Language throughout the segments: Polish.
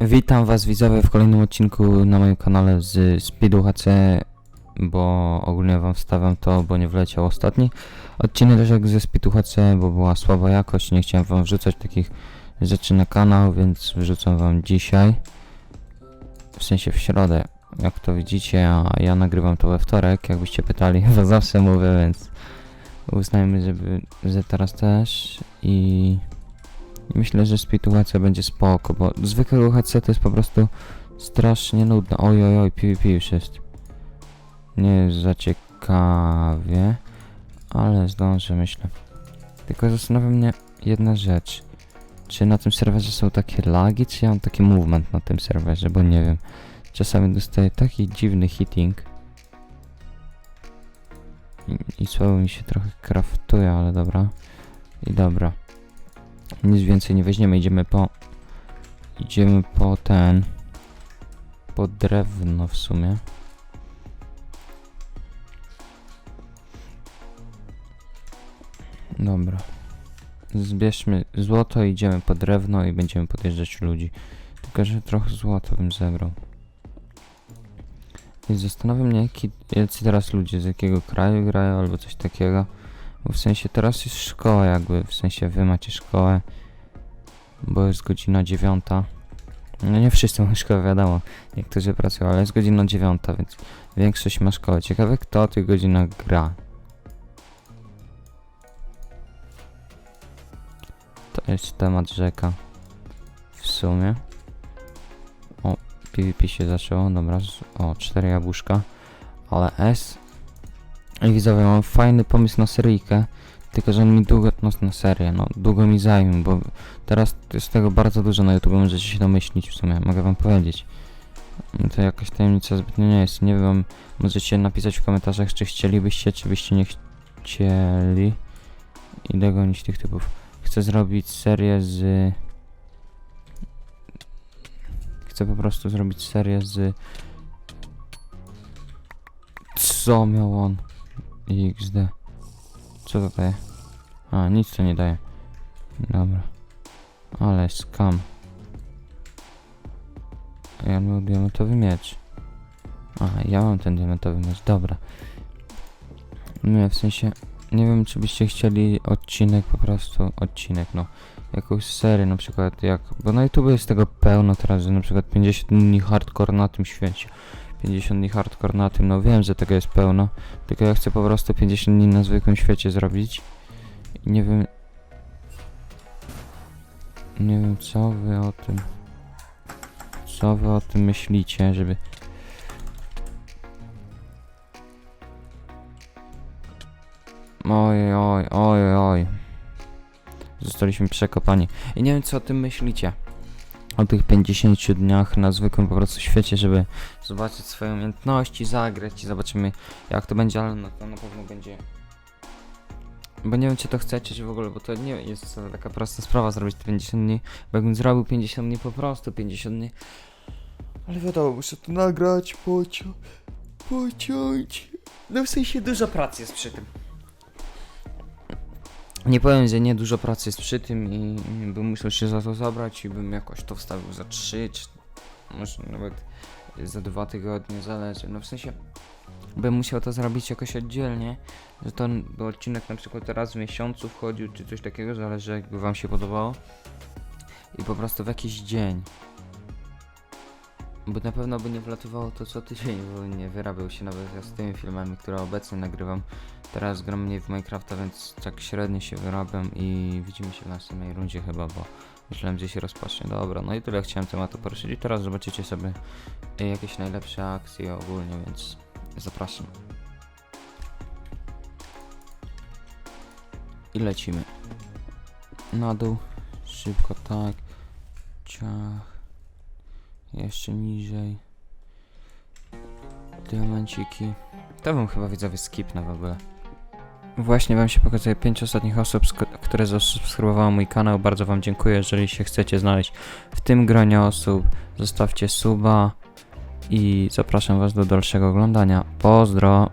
Witam was widzowie w kolejnym odcinku na moim kanale z Speedu HC, bo ogólnie wam wstawiam to, bo nie wleciał ostatni odcinek ze Speedu HC, bo była słaba jakość, nie chciałem wam wrzucać takich rzeczy na kanał, więc wrzucam wam dzisiaj, w sensie w środę, jak to widzicie, a ja nagrywam to we wtorek, jakbyście pytali, bo zawsze mówię, więc uznajmy, żeby, że teraz też i Myślę, że HC będzie spoko, bo zwykłego to jest po prostu strasznie nudne. Oj, oj, oj, PvP już jest. Nie jest za ciekawie, ale zdążę, myślę. Tylko zastanawia mnie jedna rzecz. Czy na tym serwerze są takie lagi, czy ja mam taki movement na tym serwerze, bo nie wiem. Czasami dostaję taki dziwny hitting. I, i słabo mi się trochę kraftuje, ale dobra. I dobra. Nic więcej nie weźmiemy, idziemy po... Idziemy po ten... Po drewno w sumie. Dobra. Zbierzmy złoto, idziemy po drewno i będziemy podjeżdżać ludzi. Tylko, że trochę złota bym zebrał. I zastanawiam mnie, jacy teraz ludzie, z jakiego kraju grają, albo coś takiego. Bo w sensie teraz jest szkoła jakby, w sensie wy macie szkołę, bo jest godzina dziewiąta. No nie wszyscy mają szkołę, wiadomo, niektórzy pracują, ale jest godzina dziewiąta, więc większość ma szkołę. Ciekawe kto o tych godzinach gra. To jest temat rzeka. W sumie. O, PvP się zaczęło, dobra, o, cztery jabłuszka. Ale S i widzowie, mam fajny pomysł na seryjkę, tylko że on mi długo, no na serię, no długo mi zajmie, bo teraz jest tego bardzo dużo na YouTube, możecie się domyślić w sumie, mogę wam powiedzieć. To jakaś tajemnica zbytnio nie jest, nie wiem, możecie napisać w komentarzach, czy chcielibyście, czy byście nie chcieli. Idę gonić tych typów. Chcę zrobić serię z... Chcę po prostu zrobić serię z... Co miał on? XD. Co to daje? A, nic to nie daje. Dobra. Ale skam. Ja mam diamentowy miecz. A, ja mam ten diamentowy miecz, dobra. Nie, w sensie, nie wiem czy byście chcieli odcinek po prostu, odcinek no, jakąś serię na przykład jak, bo na YouTube jest tego pełno teraz, że na przykład 50 dni hardcore na tym świecie. 50 dni hardcore na tym, no wiem, że tego jest pełno, tylko ja chcę po prostu 50 dni na zwykłym świecie zrobić. I nie wiem... Nie wiem, co wy o tym... Co wy o tym myślicie, żeby... Oj, oj, oj, oj. Zostaliśmy przekopani. I nie wiem, co o tym myślicie. O tych 50 dniach na zwykłym po prostu świecie, żeby zobaczyć swoje umiejętności, zagrać i zobaczymy jak to będzie, ale no to na pewno będzie... Bo nie wiem czy to chcecie, czy w ogóle, bo to nie jest wcale taka prosta sprawa zrobić te 50 dni, bo jakbym zrobił 50 dni po prostu, 50 dni... Ale wiadomo, muszę to nagrać, pociąć, pociąć... No w sensie dużo pracy jest przy tym. Nie powiem, że nie dużo pracy jest przy tym i bym musiał się za to zabrać i bym jakoś to wstawił za 3 czy może nawet za dwa tygodnie, zależy. No w sensie bym musiał to zrobić jakoś oddzielnie, że to by odcinek na przykład raz w miesiącu wchodził czy coś takiego, zależy jakby wam się podobało. I po prostu w jakiś dzień. Bo na pewno by nie wlatywało to co tydzień, bo nie wyrabiał się nawet ja z tymi filmami, które obecnie nagrywam. Teraz gram mniej w Minecrafta, więc tak średnio się wyrabiam i widzimy się w następnej rundzie chyba, bo myślałem, że się rozpocznie. Dobra, no i tyle chciałem tematu poruszyć i teraz zobaczycie sobie jakieś najlepsze akcje ogólnie, więc zapraszam. I lecimy. Na dół, szybko tak, ciach, jeszcze niżej, diamenciki. To bym chyba widzowie skipnę w ogóle. Właśnie wam się pokazuje 5 ostatnich osób, które zasubskrybowały mój kanał. Bardzo wam dziękuję. Jeżeli się chcecie znaleźć w tym gronie osób, zostawcie suba i zapraszam was do dalszego oglądania. Pozdro!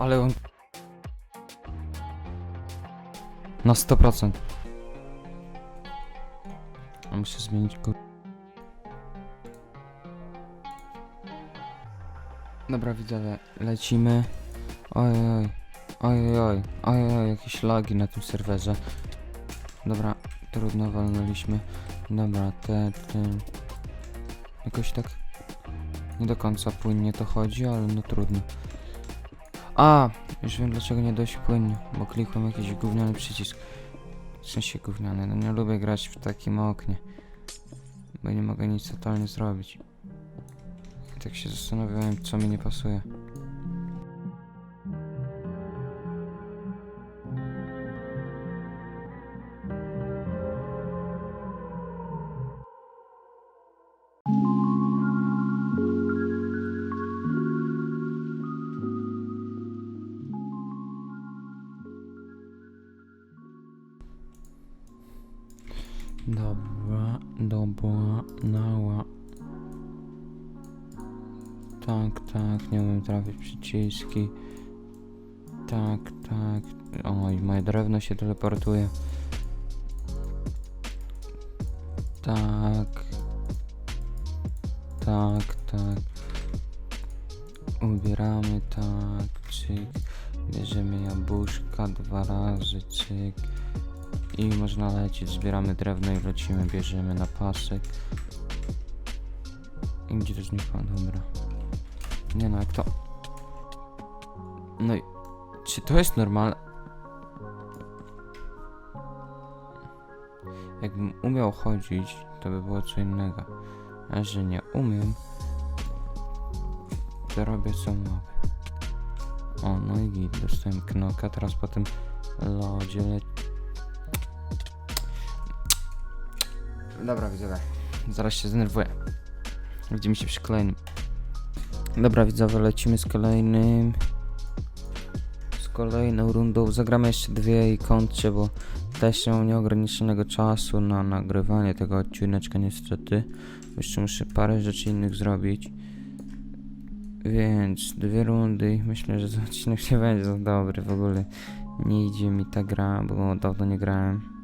Ale on... Na 100%. A Muszę zmienić go. Dobra widzowie, lecimy. Oj, oj, oj, oj, oj, oj, jakieś lagi na tym serwerze. Dobra, trudno walnęliśmy. Dobra, te, te... Jakoś tak nie do końca płynnie to chodzi, ale no trudno. A, już wiem dlaczego nie dość płynnie, bo klikłem jakiś gówniany przycisk. W sensie gówniany, no nie lubię grać w takim oknie. Bo nie mogę nic totalnie zrobić. I tak się zastanawiałem, co mi nie pasuje. Nała. Tak, tak, nie umiem trafić przyciski. Tak, tak. Oj, moje drewno się teleportuje. Tak. Tak, tak. Ubieramy, tak, cyk. Bierzemy jabłuszka dwa razy, cyk. I można lecieć, zbieramy drewno i lecimy, bierzemy na pasek. I gdzie to znikło? Dobra. Nie no, jak to... No i... Czy to jest normalne? Jakbym umiał chodzić, to by było co innego. A że nie umiem, to robię co mogę. O, no i dostałem knoka, teraz po tym lodzie leci... Dobra, widzowie. Zaraz się zdenerwuję. Widzimy się przy kolejnym. Dobra, widzowie, lecimy z kolejnym. Z kolejną rundą. Zagramy jeszcze dwie i kończę, bo też mam nieograniczonego czasu na nagrywanie tego odcineczka niestety. Jeszcze muszę parę rzeczy innych zrobić. Więc dwie rundy myślę, że ten odcinek nie będzie za dobry w ogóle. Nie idzie mi ta gra, bo dawno nie grałem.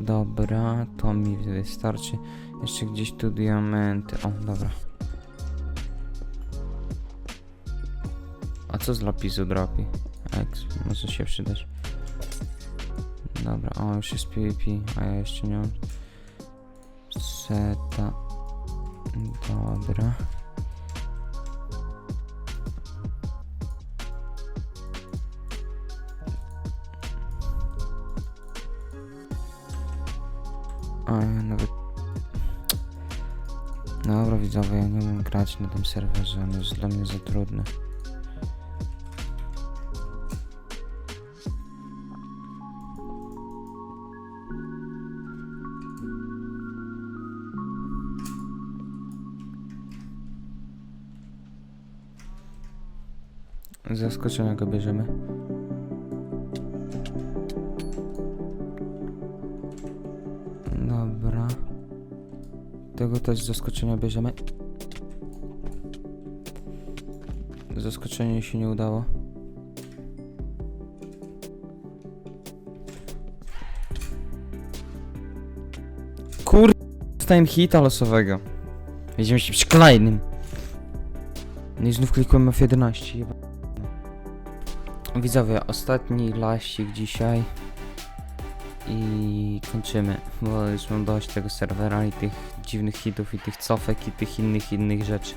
Dobra, to mi wystarczy. Jeszcze gdzieś tu diamenty. O, dobra. A co z lapisu dropi? X, może się przydać. Dobra, o, już jest PvP, a ja jeszcze nie mam. Seta. Dobra. A nawet... Dobra widzowie, ja nie umiem grać na tym serwerze, on jest dla mnie za trudny. Z Zaskoczenia go bierzemy. Tego też z zaskoczenia bierzemy. Zaskoczenie się nie udało. Kur... Dostałem hita losowego. Jedziemy się przy kolejnym. No i znów klikłem F11. jeba- Widzowie, ostatni laścik dzisiaj. I kończymy, bo już mam dość tego serwera i tych dziwnych hitów i tych cofek i tych innych, innych rzeczy.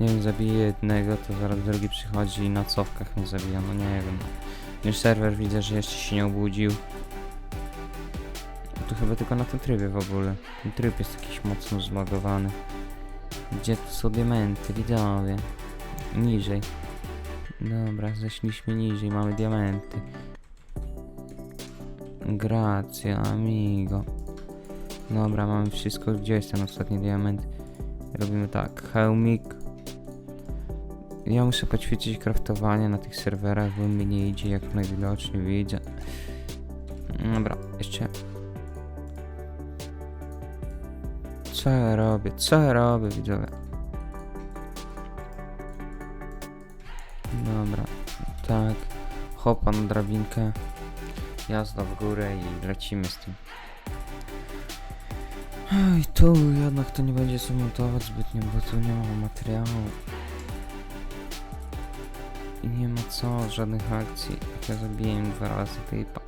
Nie wiem, zabiję jednego, to zaraz drugi przychodzi i na cofkach mnie zabija, no nie wiem. Już serwer widzę, że jeszcze się nie obudził. Tu chyba tylko na tym trybie w ogóle. Ten tryb jest jakiś mocno zlogowany. Gdzie tu są diamenty, widzowie? Niżej. Dobra, zeszliśmy niżej, mamy diamenty. Grazie, amigo. Dobra, mamy wszystko. Gdzie jest ten ostatni diament? Robimy tak, hełmik. Ja muszę poćwiczyć kraftowanie na tych serwerach, bo mi nie idzie, jak najwidoczniej widzę. Dobra, jeszcze. Co ja robię? Co ja robię, widzowie? Dobra, tak. Hopa na drabinkę. Jazda w górę i lecimy z tym. Oj, tu jednak to nie będzie co montować zbytnio, bo tu nie ma materiału. I nie ma co, żadnych akcji. Ja zabiję dwa razy typa.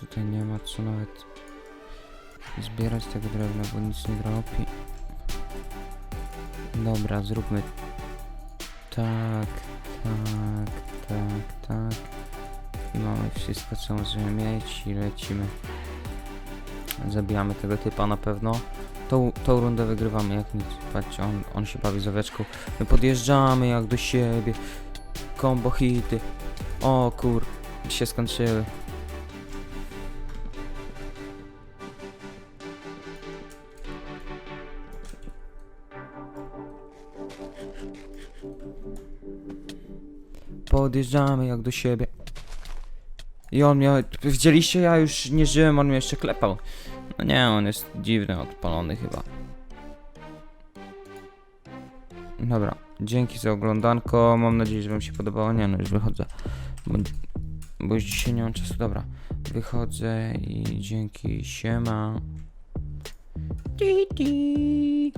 Tutaj nie ma co nawet zbierać tego drewna, bo nic nie dropi. Dobra, zróbmy tak, tak, tak, tak. I mamy wszystko, co możemy mieć i lecimy. Zabijamy tego typa na pewno. Tą, tą rundę wygrywamy jak nic. Patrzcie, on, on się bawi z owieczką. My podjeżdżamy jak do siebie. Combo hity. O kur... się skończyły. Podjeżdżamy jak do siebie. I on miał... Widzieliście? Ja już nie żyłem, on mnie jeszcze klepał. No nie, on jest dziwny, odpalony chyba. Dobra, dzięki za oglądanko. Mam nadzieję, że wam się podobało. Nie no, już wychodzę. Bo, bo już dzisiaj nie mam czasu. Dobra, wychodzę i dzięki, siema. Ti.